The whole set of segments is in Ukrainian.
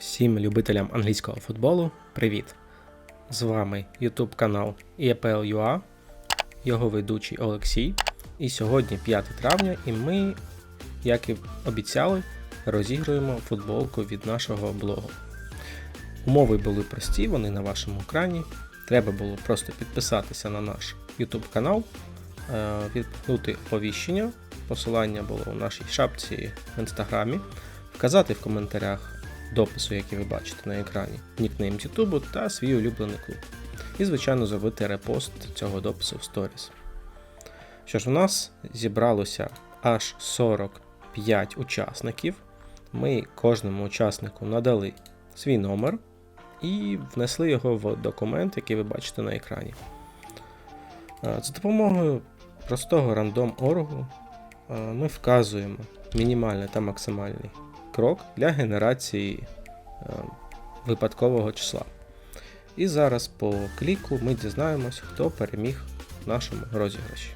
Всім любителям англійського футболу привіт! З вами YouTube канал EPL.ua, його ведучий Олексій. І сьогодні 5 травня, і ми, як і обіцяли, розігруємо футболку від нашого блогу. Умови були прості, вони на вашому екрані. Треба було просто підписатися на наш YouTube канал, е, відпихнути оповіщення. Посилання було у нашій шапці в інстаграмі, вказати в коментарях допису, який ви бачите на екрані, нікнейм Ютубу та свій улюблений клуб. І, звичайно, зробити репост цього допису в сторіс. Що ж, у нас зібралося аж 45 учасників. Ми кожному учаснику надали свій номер і внесли його в документ, який ви бачите на екрані. Е, За допомогою простого рандом-оргу е, ми вказуємо мінімальний та максимальний крок для генерації е, випадкового числа. І зараз по кліку ми дізнаємось, хто переміг в нашому розіграші.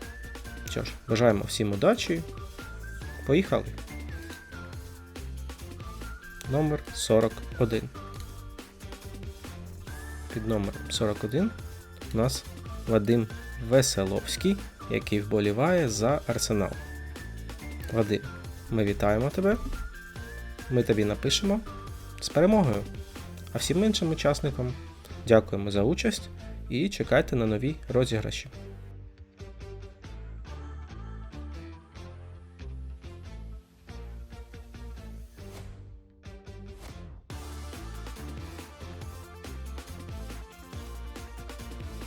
Що ж, бажаємо всім удачі. Поїхали. Номер 41. Під номером 41 у нас Вадим Веселовський, який вболіває за Арсенал. Вадим, ми вітаємо тебе. Ми тобі напишемо з перемогою. А всім іншим учасникам дякуємо за участь і чекайте на нові розіграші.